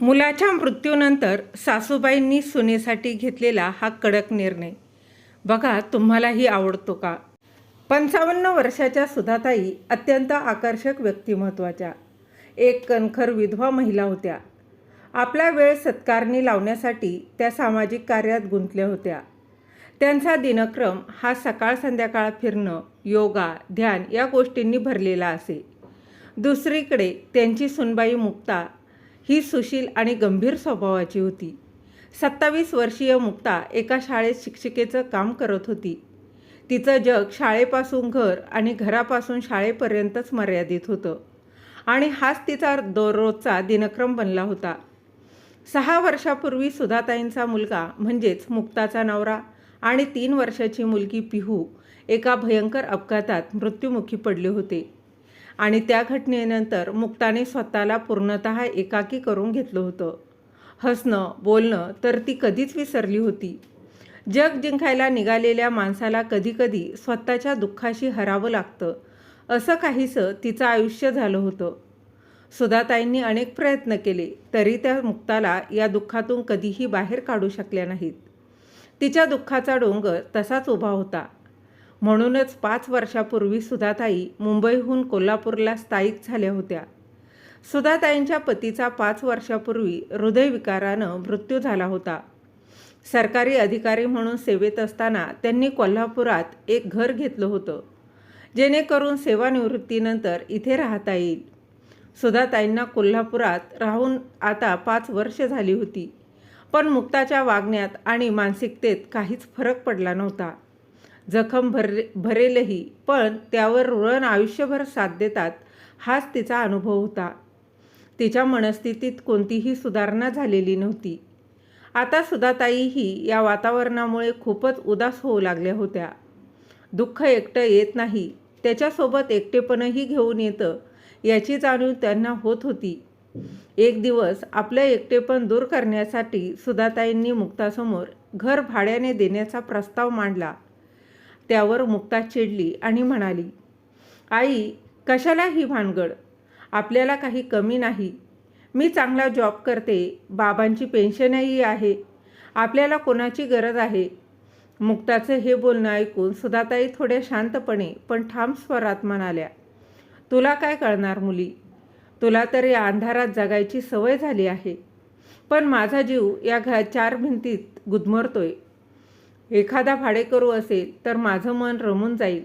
मुलाच्या मृत्यूनंतर सासूबाईंनी सुनेसाठी घेतलेला हा कडक निर्णय. बघा तुम्हालाही आवडतो का? पंचावन्न वर्षाच्या सुधाताई अत्यंत आकर्षक व्यक्तिमत्वाच्या. एक कणखर विधवा महिला होत्या. आपला वेळ सत्कारणी लावण्यासाठी त्या सामाजिक कार्यात गुंतल्या होत्या. त्यांचा दिनक्रम हा सकाळ संध्याकाळ फिरणं योगा ध्यान या गोष्टींनी भरलेला असे. दुसरीकडे त्यांची सुनबाई मुक्ता ही सुशील आणि गंभीर स्वभावाची होती. सत्तावीस वर्षीय मुक्ता एका शाळेत शिक्षिकेचं काम करत होती. तिचं जग शाळेपासून घर आणि घरापासून शाळेपर्यंतच मर्यादित होतं आणि हाच तिचा दररोजचा दिनक्रम बनला होता. सहा वर्षापूर्वी सुधाताईंचा मुलगा म्हणजेच मुक्ताचा नवरा आणि तीन वर्षाची मुलगी पिहू एका भयंकर अपघातात मृत्युमुखी पडले होते. आणि त्या घटनेनंतर मुक्ताने स्वतःला पूर्णतः एकाकी करून घेतलं होतं. हसणं बोलणं तर ती कधीच विसरली होती. जग जिंकायला निघालेल्या माणसाला कधीकधी स्वतःच्या दुःखाशी हरावं लागतं. असं काहीसं तिचं आयुष्य झालं होतं. सुधाताईंनी अनेक प्रयत्न केले तरी त्या मुक्ताला या दुःखातून कधीही बाहेर काढू शकल्या नाहीत. तिच्या दुःखाचा डोंगर तसाच उभा होता. म्हणूनच पाच वर्षापूर्वी सुधाताई मुंबईहून कोल्हापूरला स्थायिक झाल्या होत्या. सुधाताईंच्या पतीचा पाच वर्षापूर्वी हृदयविकारानं मृत्यू झाला होता. सरकारी अधिकारी म्हणून सेवेत असताना त्यांनी कोल्हापुरात एक घर घेतलं होतं. जेणेकरून सेवानिवृत्तीनंतर इथे राहता येईल. सुधाताईंना कोल्हापुरात राहून आता पाच वर्ष झाली होती. पण मुक्ताच्या वागण्यात आणि मानसिकतेत काहीच फरक पडला नव्हता. जखम भर भरेलही पण त्यावर ऋण आयुष्यभर साथ देतात हाच तिचा अनुभव होता. तिच्या मनस्थितीत कोणतीही सुधारणा झालेली नव्हती. आता सुधाताईही या वातावरणामुळे खूपच उदास होऊ लागल्या होत्या. दुःख एकटं येत नाही त्याच्यासोबत एकटेपणही घेऊन येतं याची जाणीव त्यांना होत होती. एक दिवस आपलं एकटेपण दूर करण्यासाठी सुधाताईंनी मुक्तासमोर घर भाड्याने देण्याचा प्रस्ताव मांडला. त्यावर मुक्ता चिडली आणि म्हणाली आई कशाला ही भानगड? आपल्याला काही कमी नाही. मी चांगला जॉब करते बाबांची पेन्शनही आहे आपल्याला कोणाची गरज आहे मुक्ताचं हे बोलणं ऐकून सुधाताई थोड्या शांतपणे पण ठाम स्वरात म्हणाल्या तुला काय कळणार मुली? तुला तर या अंधारात जगायची सवय झाली आहे. पण माझा जीव या घ चार भिंतीत गुदमरतोय. एखादा भाडेकरू असेल तर माझं मन रमून जाईल.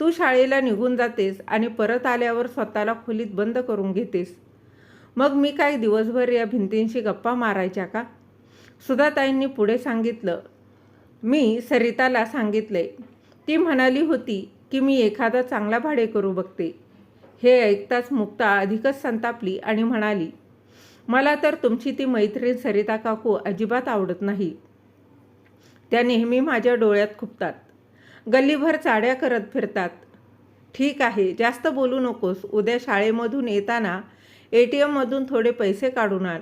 तू शाळेला निघून जातेस आणि परत आल्यावर स्वतःला खोलीत बंद करून घेतेस. मग मी काय दिवसभर या भिंतींशी गप्पा मारायच्या का? सुधाताईंनी पुढे सांगितलं. मी सरिताला सांगितलंय ती म्हणाली होती की मी एखादा चांगला भाडेकरू बघते. हे ऐकताच मुक्ता अधिकच संतापली आणि म्हणाली मला तर तुमची ती मैत्रीण सरिता काकू अजिबात आवडत नाही. त्या नेहमी माझ्या डोळ्यात खुपतात. गल्लीभर चाड्या करत फिरतात. ठीक आहे जास्त बोलू नकोस. उद्या शाळेमधून येताना ए टी एममधून थोडे पैसे काढून आण.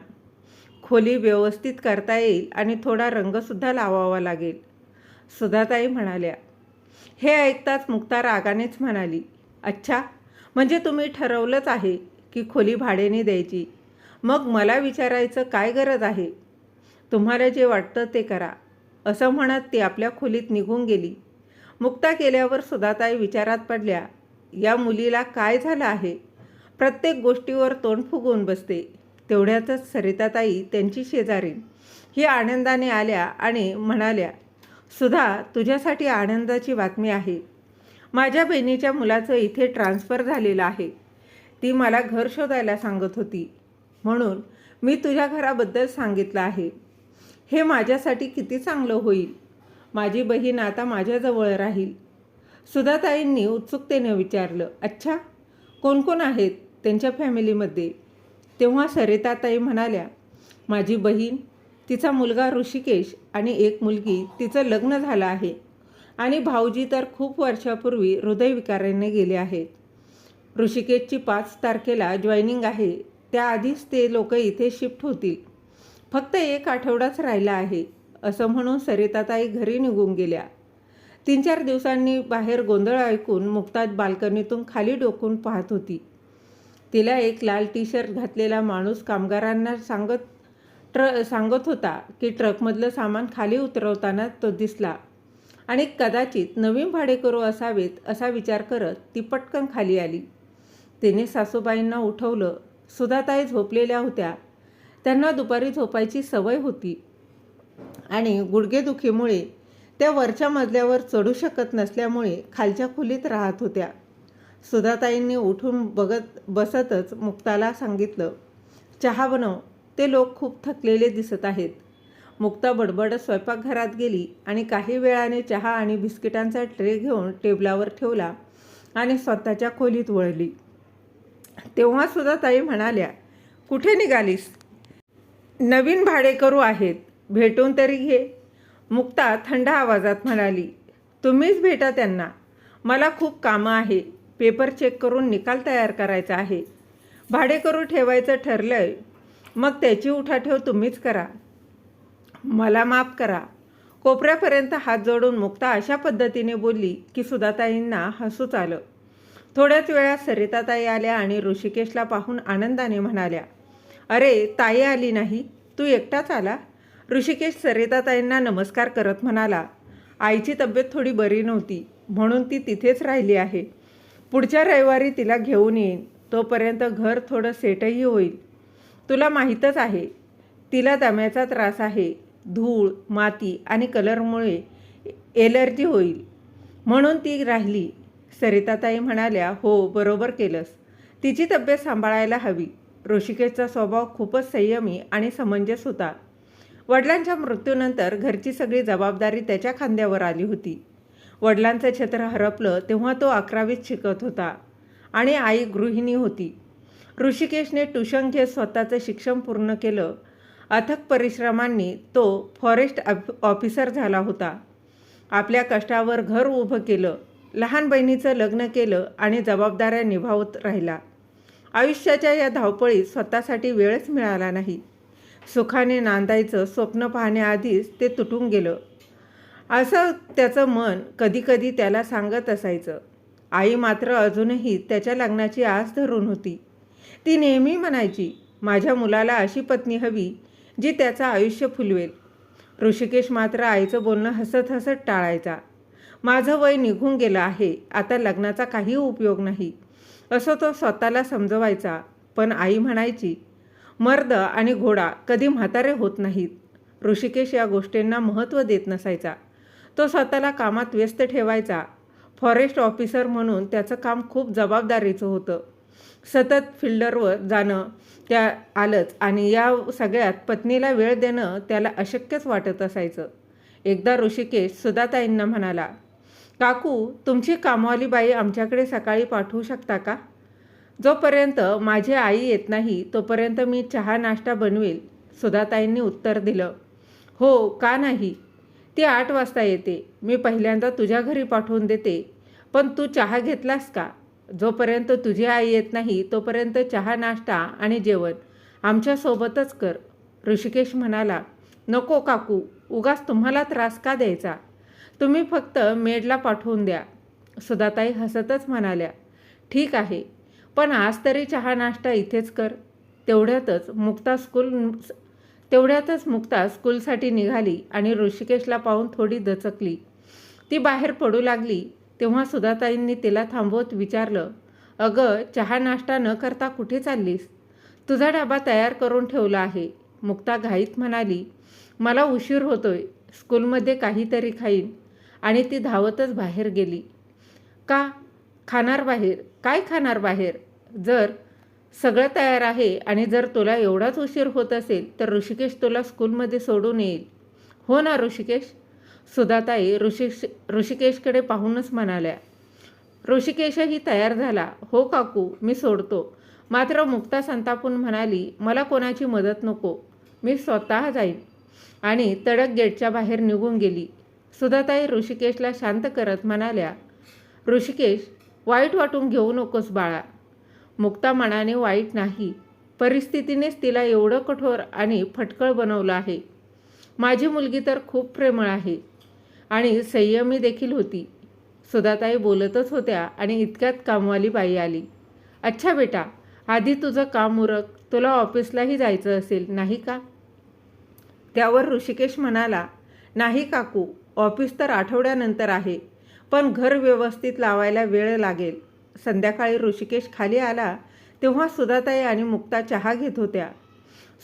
खोली व्यवस्थित करता येईल आणि थोडा रंगसुद्धा लावावा लागेल. सुधाताई म्हणाल्या. हे ऐकताच मुक्ता रागानेच म्हणाली अच्छा म्हणजे तुम्ही ठरवलंच आहे की खोली भाड्याने द्यायची. मग मला विचारायचं काय गरज आहे? तुम्हाला जे वाटतं ते करा. असं म्हणत ती आपल्या खोलीत निघून गेली. मुक्ता केल्यावर सुधाताई विचारात पडल्या या मुलीला काय झालं आहे? प्रत्येक गोष्टीवर तोंड फुगवून बसते. तेवढ्यातच सरिताताई त्यांची शेजारी ही आनंदाने आल्या आणि म्हणाल्या सुधा तुझ्यासाठी आनंदाची बातमी आहे. माझ्या बहिणीच्या मुलाचं इथे ट्रान्स्फर झालेलं आहे. ती मला घर शोधायला सांगत होती. म्हणून मी तुझ्या घराबद्दल सांगितलं आहे. हे माझ्यासाठी किती चांगलं होईल? माझी बहीण आता माझ्याजवळ राहील. सुधाताईंनी उत्सुकतेने विचारलं अच्छा कोण कोण आहेत त्यांच्या फॅमिलीमध्ये? तेव्हा सरिताताई म्हणाल्या माझी बहीण तिचा मुलगा ऋषिकेश आणि एक मुलगी तिचं लग्न झालं आहे. आणि भाऊजी तर खूप वर्षापूर्वी हृदयविकाराने गेले आहेत. ऋषिकेशची पाच तारखेला जॉईनिंग आहे. त्याआधीच ते लोक इथे शिफ्ट होतील. फक्त एक आठवडाच राहिला आहे असं म्हणून सरिताताई घरी निघून गेल्या. तीन चार दिवसांनी बाहेर गोंधळ ऐकून मुक्ता बाल्कनीतून खाली डोकून पाहत होती. तिला एक लाल टी शर्ट घातलेला माणूस कामगारांना सांगत ट्र सांगत होता की ट्रकमधलं सामान खाली उतरवताना तो दिसला. आणि कदाचित नवीन भाडेकरू असावेत असा विचार करत ती पटकन खाली आली. तिने सासूबाईंना उठवलं. सुधाताई झोपलेल्या होत्या. त्यांना दुपारी झोपायची सवय होती. आणि गुडघेदुखीमुळे त्या वरच्या मजल्यावर चढू शकत नसल्यामुळे खालच्या खोलीत राहत होत्या. सुधाताईंनी उठून बघत बसतच मुक्ताला सांगितलं चहा बनव ते लोक खूप थकलेले दिसत आहेत. मुक्ता बडबड स्वयंपाकघरात गेली आणि काही वेळाने चहा आणि बिस्किटांचा ट्रे घेऊन टेबलावर ठेवला आणि स्वतःच्या खोलीत वळली. तेव्हा सुद्धा ताई म्हणाल्या कुठे निघालीस? नवीन भाडेकरू आहेत. भेटून तरी घे. मुक्ता थंड आवाजात म्हणाली तुम्हीच भेटा त्यांना. मला खूप कामं आहे. पेपर चेक करून निकाल तयार करायचा आहे. भाडेकरू ठेवायचं ठरलं आहे मग त्याची उठाठेव तुम्हीच करा. मला माफ करा. कोपऱ्यापर्यंत हात जोडून मुक्ता अशा पद्धतीने बोलली की सुधाताईंना हसूच आलं. थोड्याच वेळात सरिताताई आल्या आणि ऋषिकेशला पाहून आनंदाने म्हणाल्या अरे ताई आली नाही. तू एकटाच आला? ऋषिकेश सरिताताईंना नमस्कार करत म्हणाला आईची तब्येत थोडी बरी नव्हती म्हणून ती तिथेच राहिली आहे. पुढच्या रविवारी तिला घेऊन येईन. तोपर्यंत घर थोडं सेटही होईल. तुला माहीतच आहे तिला दम्याचा त्रास आहे. धूळ माती आणि कलरमुळे एलर्जी होईल. म्हणून ती राहिली. सरिताताई म्हणाल्या हो बरोबर केलंस. तिची तब्येत सांभाळायला हवी. ऋषिकेशचा स्वभाव खूपच संयमी आणि समंजस होता. वडिलांच्या मृत्यूनंतर घरची सगळी जबाबदारी त्याच्या खांद्यावर आली होती. वडिलांचं छत्र हरपलं तेव्हा तो अकरावीत शिकत होता आणि आई गृहिणी होती. ऋषिकेशने ट्युशन घेत स्वतःचं शिक्षण पूर्ण केलं. अथक परिश्रमांनी तो फॉरेस्ट ऑफिसर झाला होता. आपल्या कष्टावर घर उभं केलं. लहान बहिणीचं लग्न केलं आणि जबाबदाऱ्या निभावत राहिला. आयुष्याच्या या धावपळीत स्वतःसाठी वेळच मिळाला नाही. सुखाने नांदायचं स्वप्न पाहण्याआधीच ते तुटून गेलं. असं त्याचं मन कधीकधी त्याला सांगत असायचं. आई मात्र अजूनही त्याच्या लग्नाची आस धरून होती. ती नेहमी म्हणायची माझ्या मुलाला अशी पत्नी हवी जी त्याचं आयुष्य फुलवेल. ऋषिकेश मात्र आईचं बोलणं हसत हसत टाळायचा. माझं वय निघून गेलं आहे. आता लग्नाचा काही उपयोग नाही. असं तो स्वतःला समजवायचा पण आई म्हणायची मर्द आणि घोडा कधी म्हातारे होत नाहीत. ऋषिकेश या गोष्टींना महत्त्व देत नसायचा. तो स्वतःला कामात व्यस्त ठेवायचा. फॉरेस्ट ऑफिसर म्हणून त्याचं काम खूप जबाबदारीचं होतं. सतत फिल्डरवर जाणं त्या आलंच आणि या सगळ्यात पत्नीला वेळ देणं त्याला अशक्यच वाटत असायचं. एकदा ऋषिकेश सुधाताईंना म्हणाला काकू तुमची कामवाली बाई आमच्याकडे सकाळी पाठवू शकता का? जोपर्यंत माझी आई येत नाही तोपर्यंत मी चहा नाश्ता बनवेल सुधाताईंनी उत्तर दिलं. हो का नाही? ती आठ वाजता येते. मी पहिल्यांदा तुझ्या घरी पाठवून देते. पण तू चहा घेतलास का? जोपर्यंत तुझी आई येत नाही तोपर्यंत चहा नाश्ता आणि जेवण आमच्यासोबतच कर. ऋषिकेश म्हणाला नको काकू उगाच तुम्हाला त्रास का द्यायचा? तुम्ही फक्त मेडला पाठवून द्या. सुधाताई हसतच म्हणाल्या ठीक आहे पण आज तरी चहा नाश्ता इथेच कर. तेवढ्यातच मुक्ता स्कूल तेवढ्यातच मुक्ता स्कूलसाठी निघाली आणि ऋषिकेशला पाहून थोडी दचकली. ती बाहेर पडू लागली तेव्हा सुधाताईंनी तिला थांबवत विचारलं अगं चहा नाश्ता न करता कुठे चाललीस? तुझा डबा तयार करून ठेवला आहे. मुक्ता घाईत म्हणाली मला उशीर होतोय स्कूलमध्ये काहीतरी खाईन. आणि ती धावतच बाहेर गेली. का? खाणार बाहेर? काय खाणार बाहेर? जर सगळं तयार आहे आणि जर तुला एवढाच उशीर होत असेल तर ऋषिकेश तुला स्कूलमध्ये सोडून येईल. हो ना ऋषिकेश. सुधाताई ऋषिश ऋषिकेशकडे पाहूनच म्हणाल्या. ऋषिकेशही तयार झाला. हो काकू मी सोडतो. मात्र मुक्ता संतापून म्हणाली मला कोणाची मदत नको. मी स्वतः जाईन. आणि तडक गेटच्या बाहेर निघून गेली. सुधाताई ऋषिकेशला शांत करत म्हणाल्या ऋषिकेश वाईट वाटून घेऊ नकोस बाळा. मुक्ता मनाने वाईट नाही. परिस्थितीनेच तिला एवढं कठोर आणि फटकळ बनवलं आहे. माझी मुलगी तर खूप प्रेमळ आहे आणि संयमी देखील होती. सुधाताई बोलतच होत्या आणि इतक्यात कामवाली बाई आली. अच्छा बेटा आधी तुझं काम उरक. तुला ऑफिसलाही जायचं असेल नाही का? त्यावर ऋषिकेश म्हणाला नाही काकू. ऑफिस तर आठवड्यानंतर आहे पण घर व्यवस्थित लावायला वेळ लागेल. संध्याकाळी ऋषिकेश खाली आला तेव्हा सुधाताई आणि मुक्ता चहा घेत होत्या.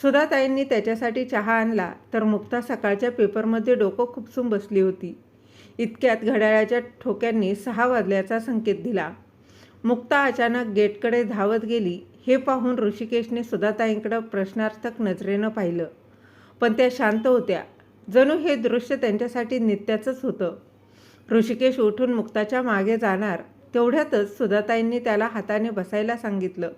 सुधाताईंनी त्याच्यासाठी चहा आणला तर मुक्ता सकाळच्या पेपरमध्ये डोकं खुपसून बसली होती. इतक्यात घड्याळाच्या ठोक्यांनी सहा वाजल्याचा संकेत दिला. मुक्ता अचानक गेटकडे धावत गेली. हे पाहून ऋषिकेशने सुधाताईंकडं प्रश्नार्थक नजरेनं पाहिलं. पण त्या शांत होत्या. जणू हे दृश्य त्यांच्यासाठी नित्याचंच होतं. ऋषिकेश उठून मुक्ताच्या मागे जाणार तेवढ्यातच सुधाताईंनी त्याला हाताने बसायला सांगितलं.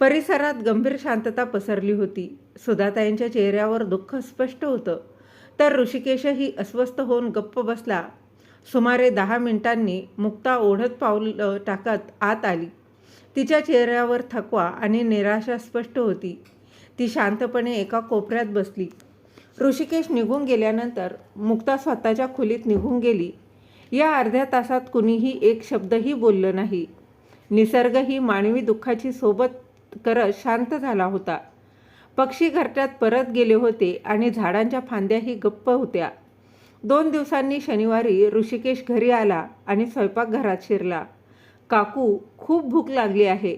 परिसरात गंभीर शांतता पसरली होती. सुधाताईंच्या चेहऱ्यावर दुःख स्पष्ट होतं. तर ऋषिकेशही अस्वस्थ होऊन गप्प बसला. सुमारे दहा मिनिटांनी मुक्ता ओढत पाऊल टाकत आत आली. तिच्या चेहऱ्यावर थकवा आणि निराशा स्पष्ट होती. ती शांतपणे एका कोपऱ्यात बसली. ऋषिकेश निघून गेल्यानंतर मुक्ता स्वतःच्या खोलीत निघून गेली. या अर्ध्या तासात कुणीही एक शब्दही बोललं नाही. निसर्गही मानवी दुःखाची सोबत करत शांत झाला होता. पक्षी घरट्यात परत गेले होते आणि झाडांच्या फांद्याही गप्प होत्या. दोन दिवसांनी शनिवारी ऋषिकेश घरी आला आणि स्वयंपाकघरात शिरला. काकू खूप भूक लागली आहे.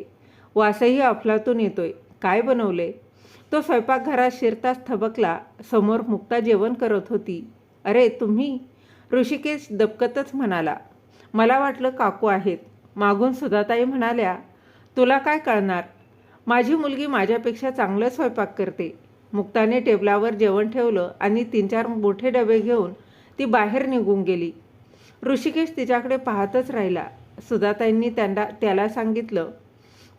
वासही अफलातून येतोय. काय बनवले? तो स्वयंपाकघरात शिरताच थबकला. समोर मुक्ता जेवण करत होती. अरे तुम्ही? ऋषिकेश दबकतच म्हणाला. मला वाटलं काकू आहेत. मागून सुधाताई म्हणाल्या तुला काय कळणार? माझी मुलगी माझ्यापेक्षा चांगलं स्वयंपाक करते. मुक्ताने टेबलावर जेवण ठेवलं आणि तीन चार मोठे डबे घेऊन ती बाहेर निघून गेली. ऋषिकेश तिच्याकडे पाहतच राहिला. सुधाताईंनी त्यांना त्याला सांगितलं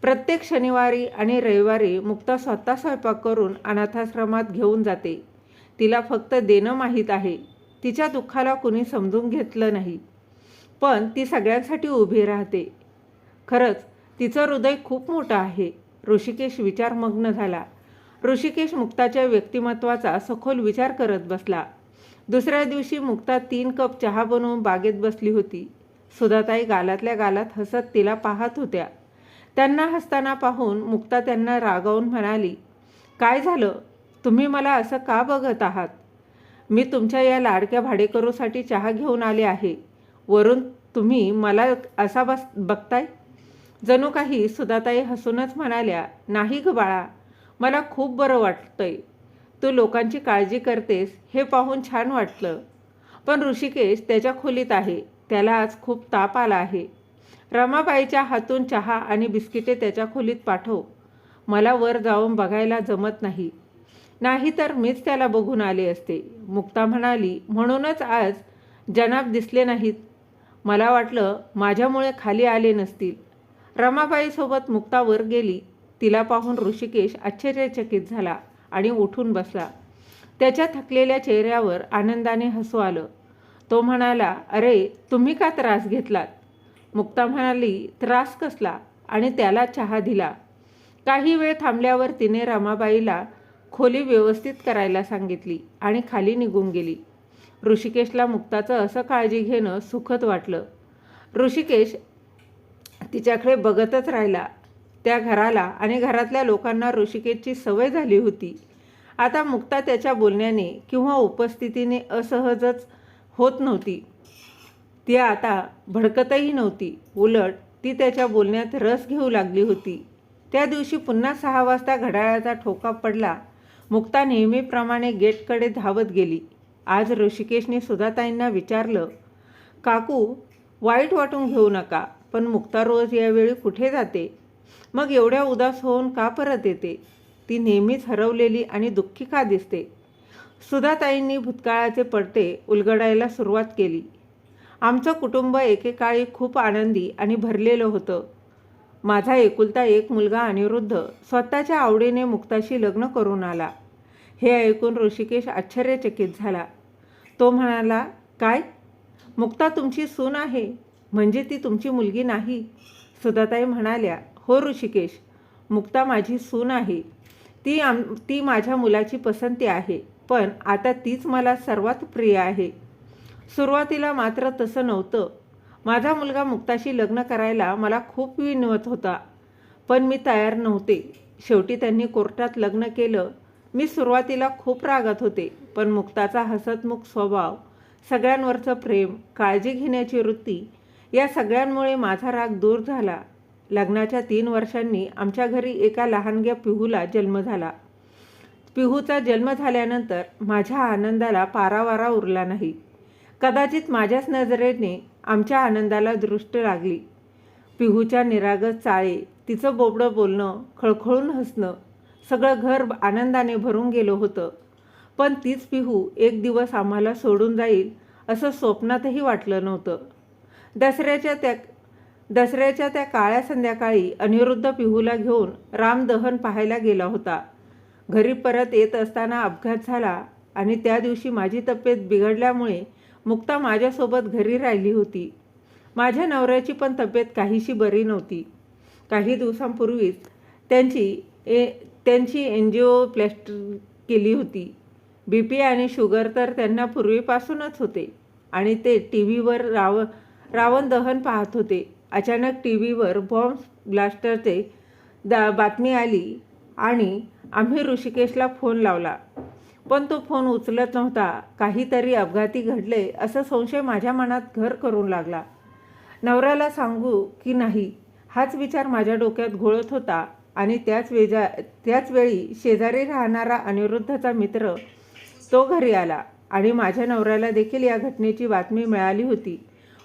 प्रत्येक शनिवारी आणि रविवारी मुक्ता स्वतः स्वयंपाक करून अनाथाश्रमात घेऊन जाते. तिला फक्त देणं माहीत आहे. तिच्या दुःखाला कुणी समजून घेतलं नाही. पण ती सगळ्यांसाठी उभी राहते. खरंच तिचं हृदय खूप मोठं आहे. ऋषिकेश विचारमग्न झाला. ऋषिकेश मुक्ताच्या व्यक्तिमत्वाचा सखोल विचार करत बसला. दुसऱ्या दिवशी मुक्ता तीन कप चहा बनवून बागेत बसली होती. सुधाताई गालातल्या गालात हसत तिला पाहत होत्या. त्यांना हसताना पाहून मुक्ता त्यांना रागावून म्हणाली काय झालं? तुम्ही मला असं का बघत आहात? मी तुमच्या या लाडक्या भाडेकरूसाठी चहा घेऊन आले आहे. वरून तुम्ही मला असा बस बघताय? जणू काही सुधाताई हसूनच म्हणाल्या नाही ग बाळा मला खूप बरं वाटतंय. तू लोकांची काळजी करतेस हे पाहून छान वाटलं. पण ऋषिकेश त्याच्या खोलीत आहे. त्याला आज खूप ताप आला आहे. रमाबाईच्या हातून चहा आणि बिस्किटे त्याच्या खोलीत पाठव. मला वर जाऊन बघायला जमत नाही. नाहीतर मीच त्याला बघून आले असते. मुक्ता म्हणाली म्हणूनच आज जनाब दिसले नाहीत. मला वाटलं माझ्यामुळे खाली आले नसतील. रमाबाईसोबत मुक्ता वर गेली. तिला पाहून ऋषिकेश आश्चर्यचकित झाला आणि उठून बसला. त्याच्या थकलेल्या चेहऱ्यावर आनंदाने हसू आलं. तो म्हणाला अरे तुम्ही का त्रास घेतलात? मुक्ता म्हणाली त्रास कसला? आणि त्याला चहा दिला. काही वेळ थांबल्यावर तिने रमाबाईला खोली व्यवस्थित करायला सांगितली आणि खाली निघून गेली. ऋषिकेशला मुक्ताचं असं काळजी घेणं सुखद वाटलं. ऋषिकेश तिच्याकडे बघतच राहिला. त्या घराला आणि घरातल्या लोकांना ऋषिकेशची सवय झाली होती. आता मुक्ता त्याच्या बोलण्याने किंवा उपस्थितीने असहजच होत नव्हती. ती आता भडकतही नव्हती. उलट ती त्याच्या बोलण्यात रस घेऊ लागली होती. त्या दिवशी पुन्हा सहा वाजता घड्याळाचा ठोका पडला. मुक्ता नेहमीप्रमाणे गेटकडे धावत गेली. आज ऋषिकेशने सुधाताईंना विचारलं काकू वाईट वाटून घेऊ नका पण मुक्ता रोज यावेळी कुठे जाते? मग एवढ्या उदास होऊन का परत येते ती नेहमीच हरवलेली आणि दुःखी का दिसते? सुधाताईंनी भूतकाळाचे पडते उलगडायला सुरुवात केली. आमचं कुटुंब एकेकाळी खूप आनंदी आणि भरलेलं होतं. माझा एकुलता एक मुलगा अनिरुद्ध स्वतःच्या आवडीने मुक्ताशी लग्न करून आला. हे ऐकून ऋषिकेश आश्चर्यचकित झाला. तो म्हणाला काय? मुक्ता तुमची सून आहे. म्हणजे ती तुमची मुलगी नाही. सुधाताई म्हणाल्या हो ऋषिकेश मुक्ता माझी सून आहे. ती आम ती माझ्या मुलाची पसंती आहे. पण आता तीच मला सर्वात प्रिय आहे. सुरुवातीला मात्र तसं नव्हतं. माझा मुलगा मुक्ताशी लग्न करायला मला खूप विनवत होता पण मी तयार नव्हते. शेवटी त्यांनी कोर्टात लग्न केलं. मी सुरुवातीला खूप रागात होते पण मुक्ताचा हसतमुख स्वभाव सगळ्यांवरचं प्रेम काळजी घेण्याची वृत्ती या सगळ्यांमुळे माझा राग दूर झाला. लग्नाच्या तीन वर्षांनी आमच्या घरी एका लहानग्या पिहूला जन्म झाला. पिहूचा जन्म झाल्यानंतर माझ्या आनंदाला पारावारा उरला नाही. कदाचित माझ्याच नजरेने आमच्या आनंदाला दृष्ट लागली. पिहूच्या निरागस चाळे तिचं बोबडं बोलणं खळखळून हसणं सगळं घर आनंदाने भरून गेलं होतं. पण तीच पिहू एक दिवस आम्हाला सोडून जाईल असं स्वप्नातही वाटलं नव्हतं. दसऱ्याच्या त्या दसऱ्याच्या त्या काळ्या संध्याकाळी अनिरुद्ध पिहूला घेऊन रामदहन पाहायला गेला होता. घरी परत येत असताना अपघात झाला आणि त्या दिवशी माझी तब्येत बिघडल्यामुळे मुक्ता माझ्यासोबत घरी राहिली होती. माझ्या नवऱ्याची पण तब्येत काहीशी बरी नव्हती. काही दिवसांपूर्वीच त्यांची ए त्यांची एन्जिओप्लॅस्टर केली होती. बी पी आणि शुगर तर त्यांना पूर्वीपासूनच होते. आणि ते टी व्हीवर राव रावण दहन पाहत होते. अचानक टी व्हीवर बॉम्ब ब्लास्टरचे दा बातमी आली आणि आम्ही ऋषिकेशला फोन लावला. पण तो फोन उचलत नव्हता. काहीतरी अपघाती घडले असं संशय माझ्या मनात घर करून लागला. नवऱ्याला सांगू की नाही हाच विचार माझ्या डोक्यात घोळत होता आणि त्याच वेजा त्याच वेळी शेजारी राहणारा अनिरुद्धचा मित्र तो घरी आला आणि माझ्या नवऱ्याला देखील या घटनेची बातमी मिळाली होती.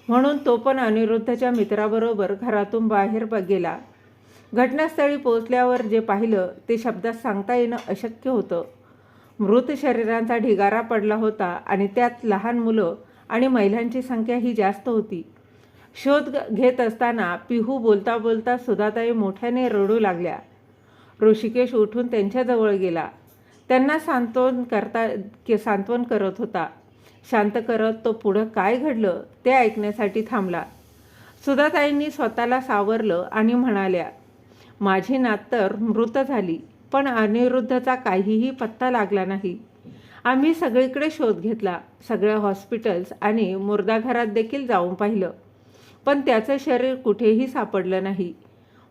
म्हणून तो पण अनिरुद्धच्या मित्राबरोबर घरातून बाहेर गेला. घटनास्थळी पोहोचल्यावर जे पाहिलं ते शब्दात सांगता येणं अशक्य होतं. मृत शरीरांचा ढिगारा पडला होता आणि त्यात लहान मुलं आणि महिलांची संख्या ही जास्त होती. शोध घेत असताना पिहू बोलता बोलता सुधाताई मोठ्याने रडू लागल्या. ऋषिकेश उठून त्यांच्याजवळ गेला. त्यांना सांत्वन करता के सांत्वन करत होता. शांत करत तो पुढं काय घडलं ते ऐकण्यासाठी थांबला. सुधाताईंनी स्वतःला सावरलं आणि म्हणाल्या माझी नात तर मृत झाली. पण अनिरुद्धचा काहीही पत्ता लागला नाही. आम्ही सगळीकडे शोध घेतला सगळ्या हॉस्पिटल्स आणि मुर्दाघरात देखील जाऊन पाहिलं. पण त्याचं शरीर कुठेही सापडलं नाही.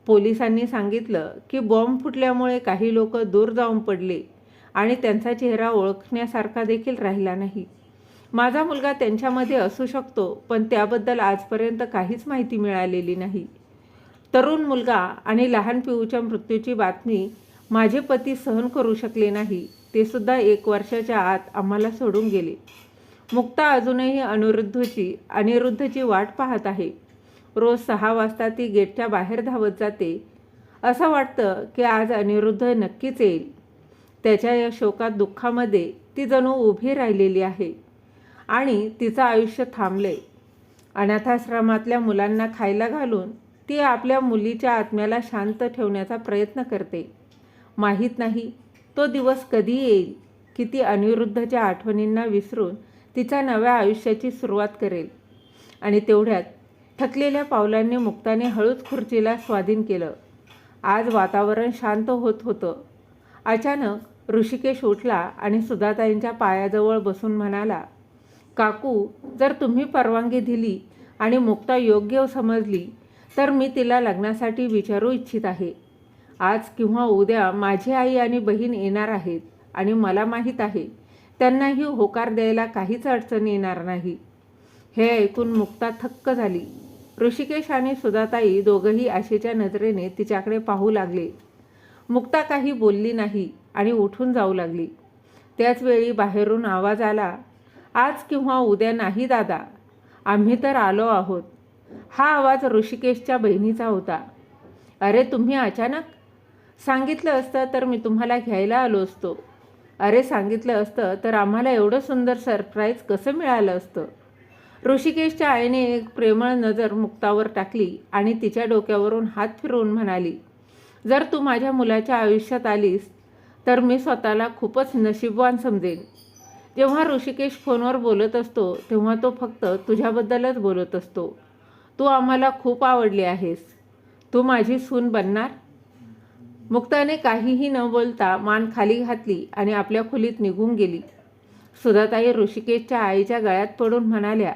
पोलिसांनी सांगितलं की बॉम्ब फुटल्यामुळे काही लोक दूर जाऊन पडले आणि त्यांचा चेहरा ओळखण्यासारखा देखील राहिला नाही. माझा मुलगा त्यांच्यामध्ये असू शकतो पण त्याबद्दल आजपर्यंत काहीच माहिती मिळालेली नाही. तरुण मुलगा आणि लहान पिऊच्या मृत्यूची बातमी माझे पती सहन करू शकले नाही. ते सुद्धा एक वर्षाच्या आत आम्हाला सोडून गेले. मुक्ता अजूनही अनिरुद्धची अनिरुद्धची वाट पाहत आहे. रोज सहा वाजता ती गेटच्या बाहेर धावत जाते. असं वाटतं की आज अनिरुद्ध नक्कीच येईल. त्याच्या या शोकात दुःखामध्ये ती जणू उभी राहिलेली आहे. आणि तिचं आयुष्य थांबले अनाथाश्रमातल्या मुलांना खायला घालून ती आपल्या मुलीच्या आत्म्याला शांत ठेवण्याचा प्रयत्न करते. माहीत नाही. तो दिवस कधी येईल की ती अनिरुद्धच्या आठवणींना विसरून तिच्या नव्या आयुष्याची सुरुवात करेल. आणि तेवढ्यात थकलेल्या पावलांनी मुक्ताने हळूच खुर्चीला स्वाधीन केलं. आज वातावरण शांत होत होतं. अचानक ऋषिकेश उठला आणि सुधाताईंच्या पायाजवळ बसून म्हणाला काकू जर तुम्ही परवानगी दिली आणि मुक्ता योग्य समजली तर मी तिला लग्नासाठी विचारू इच्छित आहे. आज किंवा उद्या माझी आई आणि बहीण येणार आहेत आणि मला माहीत आहे त्यांनाही होकार द्यायला काहीच अडचण येणार नाही. हे ऐकून मुक्ता थक्क झाली. ऋषिकेश आणि सुधाताई दोघंही आशेच्या नजरेने तिच्याकडे पाहू लागले. मुक्ता काही बोलली नाही आणि उठून जाऊ लागली. त्याचवेळी बाहेरून आवाज आला आज किंवा उद्या नाही दादा आम्ही तर आलो आहोत. हा आवाज ऋषिकेशच्या बहिणीचा होता. अरे तुम्ही अचानक सांगितलं असतं तर मी तुम्हाला घ्यायला आलो असतो. अरे सांगितलं असतं तर आम्हाला एवढं सुंदर सरप्राईज कसं मिळालं असतं? ऋषिकेशच्या आईने एक प्रेमळ नजर मुक्तावर टाकली आणि तिच्या डोक्यावरून हात फिरवून म्हणाली जर तू माझ्या मुलाच्या आयुष्यात आलीस तर मी स्वतःला खूपच नशीबवान समजेन. जेव्हा ऋषिकेश फोनवर बोलत असतो तेव्हा तो फक्त तुझ्याबद्दलच बोलत असतो. तू आम्हाला खूप आवडली आहेस. तू माझी सून बनणार? मुक्ताने काहीही न बोलता मान खाली घातली आणि आपल्या खोलीत निघून गेली. सुधाताई ऋषिकेशच्या आईच्या गळ्यात पडून म्हणाल्या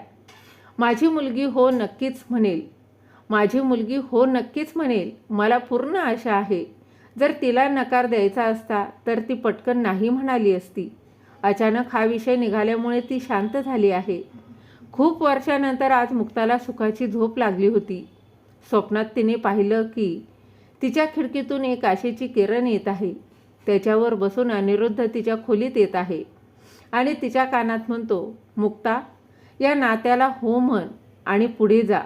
माझी मुलगी हो नक्कीच म्हणेल. माझी मुलगी हो नक्कीच म्हणेल. मला पूर्ण आशा आहे. जर तिला नकार द्यायचा असता तर ती पटकन नाही म्हणाली असती. अचानक हा विषय निघाल्यामुळे ती शांत झाली आहे. खूप वर्षानंतर आज मुक्ताला सुखाची झोप लागली होती. स्वप्नात तिने पाहिलं की तिच्या खिडकीतून एक आशेची किरण येत आहे. त्याच्यावर बसून अनिरुद्ध तिच्या खोलीत येत आहे. आणि तिच्या कानात म्हणतो मुक्ता या नात्याला हो म्हण आणि पुढे जा.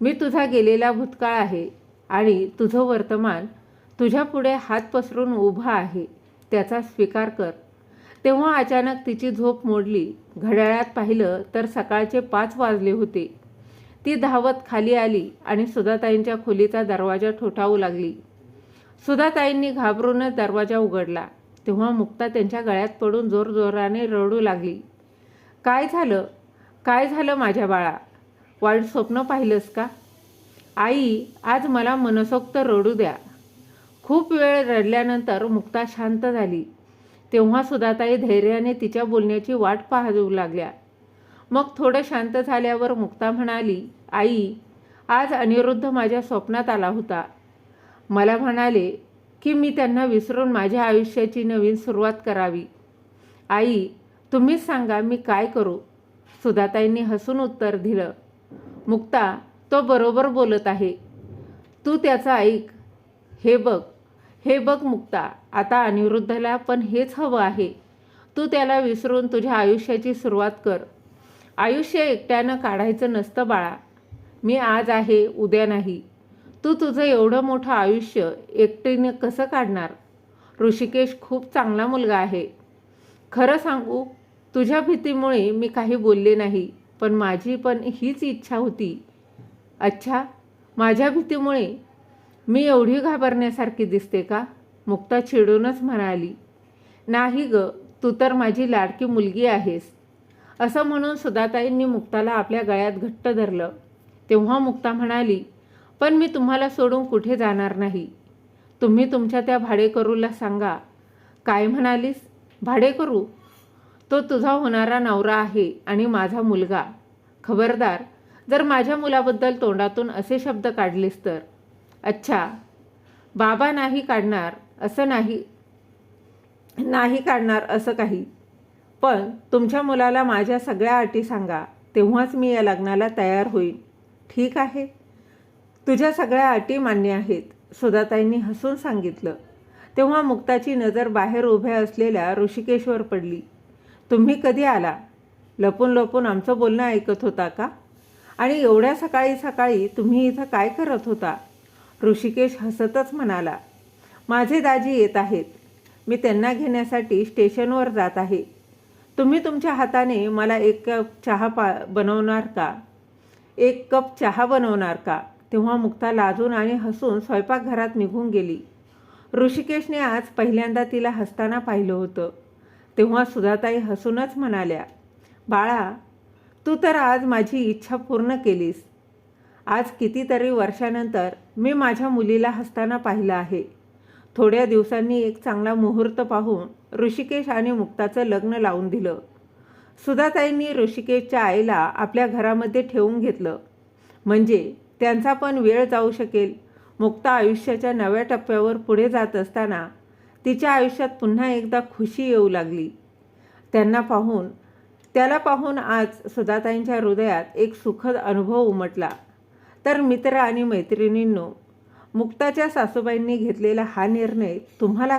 मी तुझा गेलेला भूतकाळ आहे आणि तुझं वर्तमान तुझ्या पुढे हात पसरून उभा आहे त्याचा स्वीकार कर. तेव्हा अचानक तिची झोप मोडली. घड्याळात पाहिलं तर सकाळचे पाच वाजले होते. ती धावत खाली आली आणि सुधाताईंच्या खोलीचा दरवाजा ठोठावू लागली. सुधाताईंनी घाबरूनच दरवाजा उघडला. तेव्हा मुक्ता त्यांच्या गळ्यात पडून जोरजोराने रडू लागली. काय झालं? काय झालं माझ्या बाळा? वाईट स्वप्न पाहिलंस का? आई आज मला मनसोक्त रडू द्या. खूप वेळ रडल्यानंतर मुक्ता शांत झाली. तेव्हा सुधाताई धैर्याने तिच्या बोलण्याची वाट पाहू लागल्या. मग थोडं शांत झाल्यावर मुक्ता म्हणाली आई आज अनिरुद्ध माझ्या स्वप्नात आला होता. मला म्हणाले की मी त्यांना विसरून माझ्या आयुष्याची नवीन सुरुवात करावी. आई तुम्हीच सांगा मी काय करू. सुधाताईंनी हसून उत्तर दिलं मुक्ता तो बरोबर बोलत आहे. तू त्याचं ऐक. हे बघ हे बघ मुक्ता आता अनिरुद्धला पण हेच हवं आहे. तू त्याला विसरून तुझ्या आयुष्याची सुरुवात कर. आयुष्य एकट्यानं काढायचं नसतं बाळा. मी आज आहे उद्या नाही. तू तुझं एवढं मोठं आयुष्य एकटीने कसं काढणार? ऋषिकेश खूप चांगला मुलगा आहे. खरं सांगू तुझ्या भीतीमुळे मी काही बोलले नाही पण माझी पण हीच इच्छा होती. अच्छा माझ्या भीतीमुळे? मी एवढी घाबरण्यासारखी दिसते का? मुक्ता चिडूनच म्हणाली. नाही ग तू तर माझी लाडकी मुलगी आहेस. असं म्हणून सुधाताईंनी मुक्ताला आपल्या गळ्यात घट्ट धरलं. तेव्हा मुक्ता म्हणाली पण मी तुम्हाला सोडून कुठे जाणार नाही? तुम्ही तुमच्या त्या भाडेकरूला सांगा. काय म्हणालीस? भाडेकरू? तो तुझा होणारा नवरा आहे आणि माझा मुलगा. खबरदार जर माझ्या मुलाबद्दल तोंडातून असे शब्द काढलेस तर. अच्छा बाबा नाही काढणार असं नाही नाही काढणार असं काही. पण तुमच्या मुलाला माझ्या सगळ्या अटी सांगा तेव्हाच मी या लग्नाला तयार होईन. ठीक आहे? तुझ्या सगळ्या अटी मान्य आहेत सुधाताईंनी हसून सांगितलं. तेव्हा मुक्ताची नजर बाहेर उभ्या असलेल्या ऋषिकेशवर पडली. तुम्ही कधी आला? लपून लपून आमचं बोलणं ऐकत होता का? आणि एवढ्या सकाळी सकाळी तुम्ही इथं काय करत होता? ऋषिकेश हसतच म्हणाला माझे दाजी येत आहेत. मी त्यांना घेण्यासाठी स्टेशनवर जात आहे. तुम्ही तुमच्या हाताने मला एक कप चहा पा बनवणार का? एक कप चहा बनवणार का? तेव्हा मुक्ता लाजून आणि हसून स्वयंपाकघरात निघून गेली. ऋषिकेशने आज पहिल्यांदा तिला हसताना पाहिलं होतं. तेव्हा सुधाताई हसूनच म्हणाल्या बाळा तू तर आज माझी इच्छा पूर्ण केलीस. आज कितीतरी वर्षानंतर मी माझ्या मुलीला हसताना पाहिलं आहे. थोड्या दिवसांनी एक चांगला मुहूर्त पाहून ऋषिकेश आणि मुक्ताचं लग्न लावून दिलं. सुधाताईंनी ऋषिकेशच्या आईला आपल्या घरामध्ये ठेवून घेतलं. म्हणजे त्यांचा पण वेळ जाऊ शकेल. मुक्ता आयुष्याच्या नव्या टप्प्यावर पुढे जात असताना तिच्या आयुष्यात पुन्हा एकदा खुशी येऊ लागली. त्यांना पाहून त्याला पाहून आज सुधाताईंच्या हृदयात एक सुखद अनुभव उमटला. तर मित्र आणि मैत्रिणींनो मुक्ताच्या सासूबाईंनी घेतलेला हा निर्णय तुम्हाला